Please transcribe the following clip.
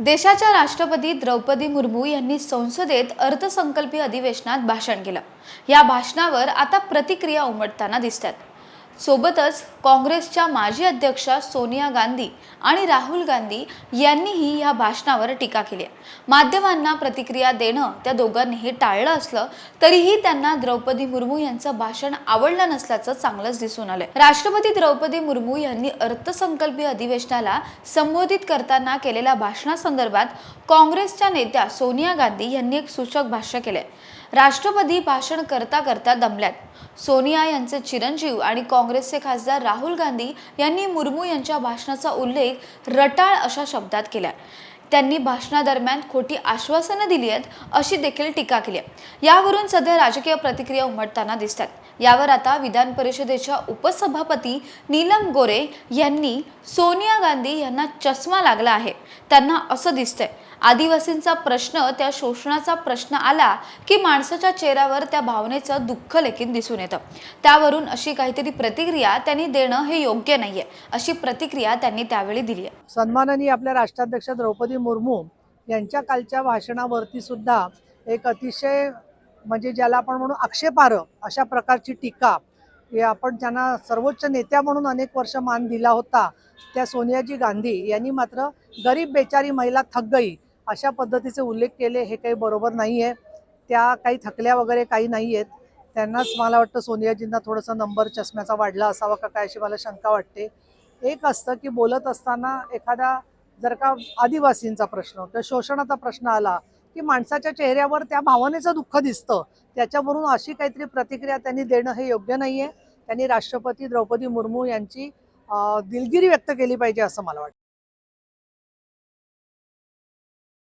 देशाच्या राष्ट्रपती द्रौपदी मुर्मू यांनी संसदेत अर्थसंकल्पीय अधिवेशनात भाषण केलं. या भाषणावर आता प्रतिक्रिया उमटताना दिसतात. सोबतच काँग्रेसच्या माजी अध्यक्षा सोनिया गांधी आणि राहुल गांधी यांनीही या भाषणावर टीका केली आहे. माध्यमांना प्रतिक्रिया देणं त्या दोघांनीही टाळलं असलं तरीही त्यांना द्रौपदी मुर्मू यांचं भाषण आवडलं नसल्याचं चांगलंच दिसून आलंय. राष्ट्रपती द्रौपदी मुर्मू यांनी अर्थसंकल्पीय अधिवेशनाला संबोधित करताना केलेल्या भाषणासंदर्भात काँग्रेसच्या नेत्या सोनिया गांधी यांनी एक सूचक भाष्य केलंय. राष्ट्रपती भाषण करता करता दमल्यात. सोनिया यांचे चिरंजीव आणि काँग्रेसचे खासदार राहुल गांधी यांनी मुर्मू यांच्या भाषणाचा उल्लेख रटाळ अशा शब्दात केला त्यांनी भाषणादरम्यान खोटी आश्वासनं दिली आहेत अशी देखील टीका केली आहे. यावरून सध्या राजकीय प्रतिक्रिया उमटताना दिसतात. यावर आता विधान परिषदेच्या उपसभापती नीलम गोरे यांनी सोनिया गांधी यांना चष्मा लागला आहे. त्यांना असं दिसतंय. आदिवासींचा प्रश्न त्या शोषणाचा प्रश्न आला की माणसाच्या चेहऱ्यावर त्या भावनेचं दुःख लेखीन दिसून येतं. त्यावरून अशी काहीतरी प्रतिक्रिया त्यांनी देणं हे योग्य नाहीये अशी प्रतिक्रिया त्यांनी त्यावेळी दिली आहे. सन्माननीय आपल्या राष्ट्राध्यक्ष द्रौपदी मुर्मू यांच्या कालच्या भाषणावरती सुद्धा एक अतिशय म्हणजे ज्याला आपण म्हणू आक्षेपार्ह अशा प्रकारची टीका हे आपण त्यांना सर्वोच्च नेत्या म्हणून अनेक वर्ष मान दिला होता त्या सोनियाजी गांधी यांनी मात्र गरीब बेचारी महिला थक गई अशा पद्धतीचे उल्लेख केले हे काही बरोबर नाही आहे त्या काही थकल्या वगैरे काही नाही आहेत त्यांनाच मला वाटतं सोनियाजींना थोडासा नंबर चष्म्याचा वाढला असावा का काय अशी मला शंका वाटते. एक असतं की बोलत असताना एखादा जर का आदिवासींचा प्रश्न किंवा शोषणाचा प्रश्न आला की माणसाच्या चेहऱ्यावर त्या भावनेचं दुःख दिसतं त्याच्यावरून अशी काहीतरी प्रतिक्रिया त्यांनी देणं हे योग्य नाही आहे त्यांनी राष्ट्रपती द्रौपदी मुर्मू यांची दिलगिरी व्यक्त केली पाहिजे असं मला वाटतं.